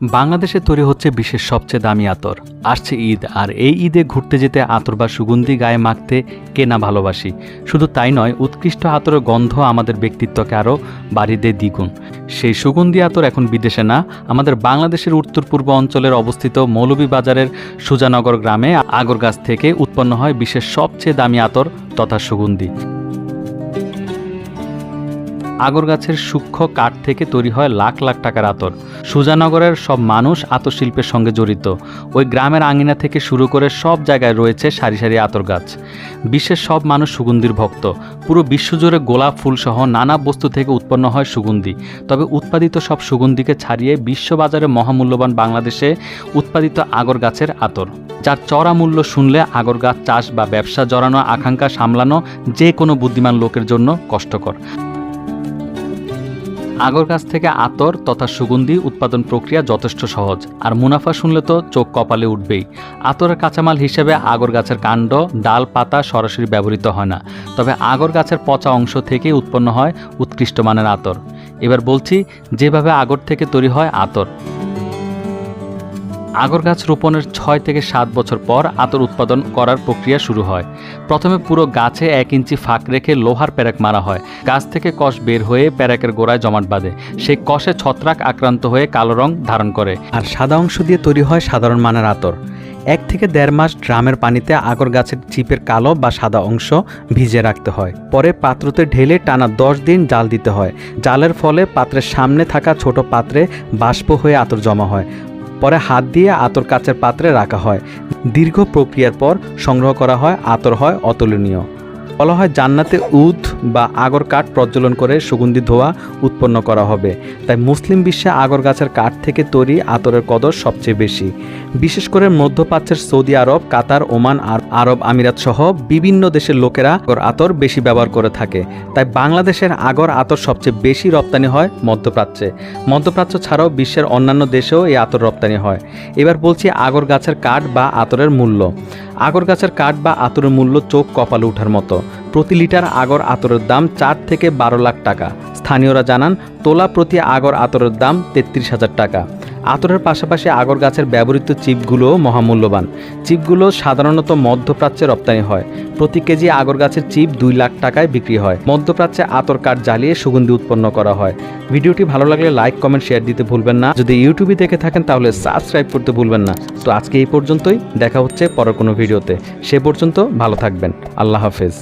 বাংলাদেশে তৈরি হচ্ছে বিশ্বের সবচেয়ে দামি আতর। আসছে ঈদ, আর এই ঈদে ঘুরতে যেতে আতর বা সুগন্ধি গায়ে মাখতে কে না ভালোবাসি? শুধু তাই নয়, উৎকৃষ্ট আতরের গন্ধ আমাদের ব্যক্তিত্বকে আরও বাড়িয়ে দেয় দ্বিগুণ। সেই সুগন্ধি আতর এখন বিদেশে না, আমাদের বাংলাদেশের উত্তর পূর্ব অঞ্চলের অবস্থিত মৌলভীবাজারের সুজানগর গ্রামে আগর গাছ থেকে উৎপন্ন হয় বিশ্বের সবচেয়ে দামি আতর তথা সুগন্ধি। আগর গাছের সূক্ষ্ম কাঠ থেকে তৈরি হয় লাখ লাখ টাকার আতর। সুজানগরের সব মানুষ আতর শিল্পের সঙ্গে জড়িত। ওই গ্রামের আঙিনা থেকে শুরু করে সব জায়গায় রয়েছে সারি সারি আতর গাছ। বিশ্বের সব মানুষ সুগন্ধির ভক্ত। পুরো বিশ্বজুড়ে গোলাপ ফুলসহ নানা বস্তু থেকে উৎপন্ন হয় সুগন্ধি। তবে উৎপাদিত সব সুগন্ধিকে ছাড়িয়ে বিশ্ববাজারে মহামূল্যবান বাংলাদেশে উৎপাদিত আগর গাছের আতর। যার চড়া মূল্য শুনলে আগর গাছ চাষ বা ব্যবসা জড়ানো, আকাঙ্ক্ষা সামলানো যে কোনো বুদ্ধিমান লোকের জন্য কষ্টকর। আগর গাছ থেকে আতর তথা সুগন্ধি উৎপাদন প্রক্রিয়া যথেষ্ট সহজ। আর মুনাফা শুনলে তো চোখ কপালে উঠবেই। আতরের কাঁচামাল হিসেবে আগর গাছের কাণ্ড, ডাল, পাতা সরাসরি ব্যবহৃত হয় না। তবে আগর গাছের পচা অংশ থেকেই উৎপন্ন হয় উৎকৃষ্ট মানের আতর। এবার বলছি, যেভাবে আগর থেকে তৈরি হয় আতর। আগর গাছ রোপণের ছয় থেকে সাত বছর পর আতর উৎপাদন করার প্রক্রিয়া শুরু হয়। প্রথমে পুরো গাছে এক ইঞ্চি ফাঁক রেখে লোহার প্যারাক মারা হয়। গাছ থেকে কষ বের হয়ে প্যারাকের গোড়ায় জমাট বাঁধে। সেই কষে ছত্রাক আক্রান্ত হয়ে কালো রং ধারণ করে। আর সাদা অংশ দিয়ে তৈরি হয় সাধারণ মানের আতর। এক থেকে দেড় মাস ড্রামের পানিতে আগর গাছের চিপের কালো বা সাদা অংশ ভিজে রাখতে হয়। পরে পাত্রতে ঢেলে টানা দশ দিন জাল দিতে হয়। জালের ফলে পাত্রের সামনে থাকা ছোট পাত্রে বাষ্প হয়ে আতর জমা হয়। পরে হাত দিয়ে আতর কাচের পাত্রে রাখা হয়। দীর্ঘ প্রক্রিয়ার পর সংগ্রহ করা হয় আতর হয় অতুলনীয়। বলা হয় জান্নাতে উদ বা আগর কাঠ প্রজ্বলন করে সুগন্ধি ধোয়া উৎপন্ন করা হবে। তাই মুসলিম বিশ্বে আগর গাছের কাঠ থেকে তৈরি আতরের কদর সবচেয়ে বেশি। বিশেষ করে মধ্যপ্রাচ্যের সৌদি আরব, কাতার, ওমান আর আরব আমিরাত সহ বিভিন্ন দেশের লোকেরা আগর আতর বেশি ব্যবহার করে থাকে। তাই বাংলাদেশের আগর আতর সবচেয়ে বেশি রপ্তানি হয় মধ্যপ্রাচ্যে। মধ্যপ্রাচ্য ছাড়াও বিশ্বের অন্যান্য দেশেও এই আতর রপ্তানি হয়। এবার বলছি আগর গাছের কাঠ বা আতরের মূল্য। আগর গাছের কাঠ বা আতরের মূল্য চোখ কপালে ওঠার মতো। প্রতি লিটার আগর আতরের দাম চার থেকে বারো লাখ টাকা। স্থানীয়রা জানান, তোলা প্রতি আগর আতরের দাম তেত্রিশ হাজার টাকা। আতরের পাশাপাশি আগর গাছের ব্যবহৃত চিপগুলোও মহামূল্যবান। চিপগুলো সাধারণত মধ্যপ্রাচ্যে রপ্তানি হয়। প্রতি কেজি আগর গাছের চিপ দুই লাখ টাকায় বিক্রি হয়। মধ্যপ্রাচ্যে আতর কাঠ জ্বালিয়ে সুগন্ধি উৎপন্ন করা হয়। ভিডিওটি ভালো লাগলে লাইক, কমেন্ট, শেয়ার দিতে ভুলবেন না। যদি ইউটিউবে দেখে থাকেন তাহলে সাবস্ক্রাইব করতে ভুলবেন না। তো আজকে এই পর্যন্তই। দেখা হচ্ছে পরের কোনো ভিডিওতে। সে পর্যন্ত ভালো থাকবেন। আল্লাহ হাফেজ।